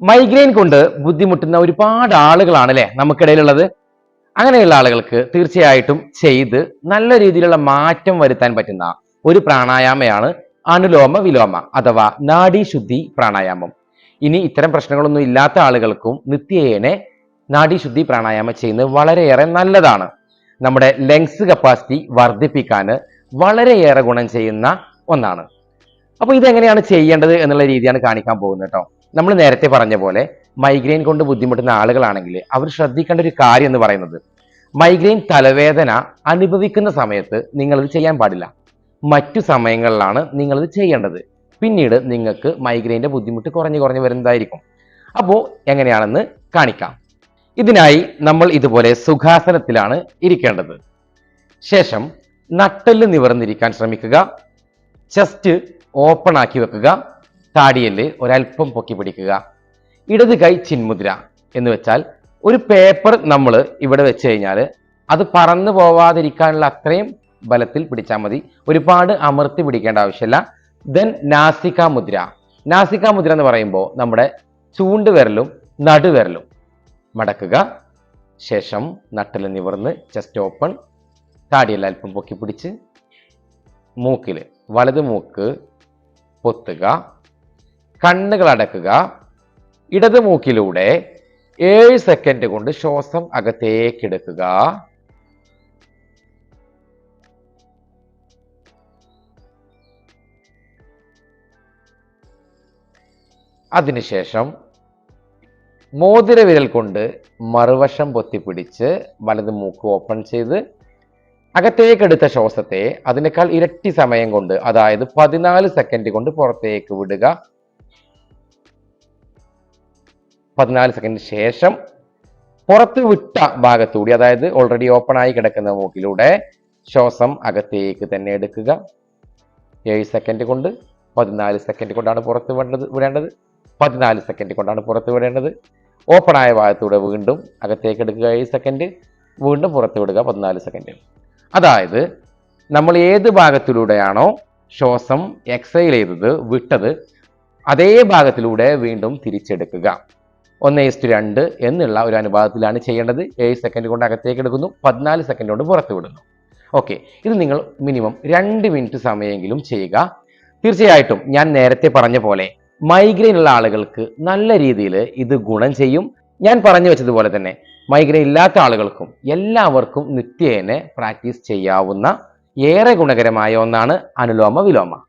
Migraine കൊണ്ട് ബുദ്ധിമുട്ടുന്ന ഒരുപാട് ആളുകളാണ് അല്ലെ നമുക്കിടയിലുള്ളത്? അങ്ങനെയുള്ള ആളുകൾക്ക് തീർച്ചയായിട്ടും ചെയ്ത് നല്ല രീതിയിലുള്ള മാറ്റം വരുത്താൻ പറ്റുന്ന ഒരു പ്രാണായാമയാണ് അനുലോമ വിലോമ അഥവാ നാഡീശുദ്ധി പ്രാണായാമം. ഇനി ഇത്തരം പ്രശ്നങ്ങളൊന്നും ഇല്ലാത്ത ആളുകൾക്കും നിത്യേനെ നാഡീശുദ്ധി പ്രാണായാമം ചെയ്യുന്നത് വളരെയേറെ നല്ലതാണ്. നമ്മുടെ ലങ്സ് കപ്പാസിറ്റി വർദ്ധിപ്പിക്കാൻ വളരെയേറെ ഗുണം ചെയ്യുന്ന ഒന്നാണ്. അപ്പൊ ഇതെങ്ങനെയാണ് ചെയ്യേണ്ടത് എന്നുള്ള രീതിയാണ് കാണിക്കാൻ പോകുന്നത് കേട്ടോ. നമ്മൾ നേരത്തെ പറഞ്ഞ പോലെ മൈഗ്രെയിൻ കൊണ്ട് ബുദ്ധിമുട്ടുന്ന ആളുകളാണെങ്കിൽ അവർ ശ്രദ്ധിക്കേണ്ട ഒരു കാര്യം എന്ന് പറയുന്നത് മൈഗ്രെയിൻ തലവേദന അനുഭവിക്കുന്ന സമയത്ത് നിങ്ങളത് ചെയ്യാൻ പാടില്ല. മറ്റു സമയങ്ങളിലാണ് നിങ്ങളത് ചെയ്യേണ്ടത്. പിന്നീട് നിങ്ങൾക്ക് മൈഗ്രെയിന്റെ ബുദ്ധിമുട്ട് കുറഞ്ഞു കുറഞ്ഞു വരുന്നതായിരിക്കും. അപ്പോൾ എങ്ങനെയാണെന്ന് കാണിക്കാം. ഇതിനായി നമ്മൾ ഇതുപോലെ സുഖാസനത്തിലാണ് ഇരിക്കേണ്ടത്. ശേഷം നട്ടെല്ല് നിവർന്നിരിക്കാൻ ശ്രമിക്കുക. ചെസ്റ്റ് ഓപ്പൺ ആക്കി വെക്കുക. താടിയൽ ഒരല്പം പൊക്കി പിടിക്കുക. ഇടത് കൈ ചിന്മുദ്ര എന്ന് വെച്ചാൽ ഒരു പേപ്പർ നമ്മൾ ഇവിടെ വെച്ച് കഴിഞ്ഞാൽ അത് പറന്നു പോവാതിരിക്കാനുള്ള അത്രയും ബലത്തിൽ പിടിച്ചാൽ മതി. ഒരുപാട് അമർത്തി പിടിക്കേണ്ട ആവശ്യമില്ല. ദെൻ നാസിക മുദ്ര നാസിക മുദ്ര എന്ന് പറയുമ്പോൾ നമ്മുടെ ചൂണ്ട് ചൂണ്ടുവിരലും നടുവിരലും മടക്കുക. ശേഷം നട്ടിൽ നിവർന്ന് ചെസ്റ്റ് ഓപ്പൺ താടിയെല്ലാം അല്പം പൊക്കി പിടിച്ച് മൂക്കിൽ വലത് മൂക്ക് പൊത്തുക. കണ്ണുകൾ അടക്കുക ഇടത് മൂക്കിലൂടെ ഏഴ് സെക്കൻഡ് കൊണ്ട് ശ്വാസം അകത്തേക്ക് എടുക്കുക അതിനുശേഷം മോതിര വിരൽ കൊണ്ട് മറുവശം പൊത്തിപ്പിടിച്ച് വലത് മൂക്ക് ഓപ്പൺ ചെയ്ത് അകത്തേക്കെടുത്ത ശ്വാസത്തെ അതിനേക്കാൾ ഇരട്ടി സമയം കൊണ്ട് അതായത് പതിനാല് സെക്കൻഡ് കൊണ്ട് പുറത്തേക്ക് വിടുക. പതിനാല് സെക്കൻഡ് ശേഷം പുറത്ത് വിട്ട ഭാഗത്തൂടി അതായത് ഓൾറെഡി ഓപ്പൺ ആയി കിടക്കുന്ന മൂക്കിലൂടെ ശ്വാസം അകത്തേക്ക് തന്നെ എടുക്കുക. ഏഴ് സെക്കൻഡ് കൊണ്ട് പതിനാല് സെക്കൻഡ് കൊണ്ടാണ് പുറത്ത് വിടേണ്ടത് വിടേണ്ടത്. പതിനാല് സെക്കൻഡ് കൊണ്ടാണ് പുറത്ത് വിടേണ്ടത്. ഓപ്പൺ ആയ ഭാഗത്തൂടെ വീണ്ടും അകത്തേക്ക് എടുക്കുക ഏഴ് സെക്കൻഡ് വീണ്ടും പുറത്ത് വിടുക പതിനാല് സെക്കൻഡ് അതായത് നമ്മൾ ഏത് ഭാഗത്തിലൂടെയാണോ ശ്വാസം എക്സൈൽ ചെയ്തത് വിട്ടത് അതേ ഭാഗത്തിലൂടെ വീണ്ടും തിരിച്ചെടുക്കുക. ഒന്ന് ഈസ്റ്റ് രണ്ട് എന്നുള്ള ഒരു അനുപാതത്തിലാണ് ചെയ്യേണ്ടത്. ഏഴ് സെക്കൻഡ് കൊണ്ട് അകത്തേക്ക് എടുക്കുന്നു. പതിനാല് സെക്കൻഡ് കൊണ്ട് പുറത്ത് വിടുന്നു. ഓക്കെ. ഇത് നിങ്ങൾ മിനിമം രണ്ട് മിനിറ്റ് സമയമെങ്കിലും ചെയ്യുക. തീർച്ചയായിട്ടും ഞാൻ നേരത്തെ പറഞ്ഞ പോലെ മൈഗ്രെയിൻ ഉള്ള ആളുകൾക്ക് നല്ല രീതിയിൽ ഇത് ഗുണം ചെയ്യും. ഞാൻ പറഞ്ഞു വെച്ചതുപോലെ തന്നെ മൈഗ്രെയിൻ ഇല്ലാത്ത ആളുകൾക്കും എല്ലാവർക്കും നിത്യേനെ പ്രാക്ടീസ് ചെയ്യാവുന്ന ഏറെ ഗുണകരമായ ഒന്നാണ് അനുലോമ വിലോമ.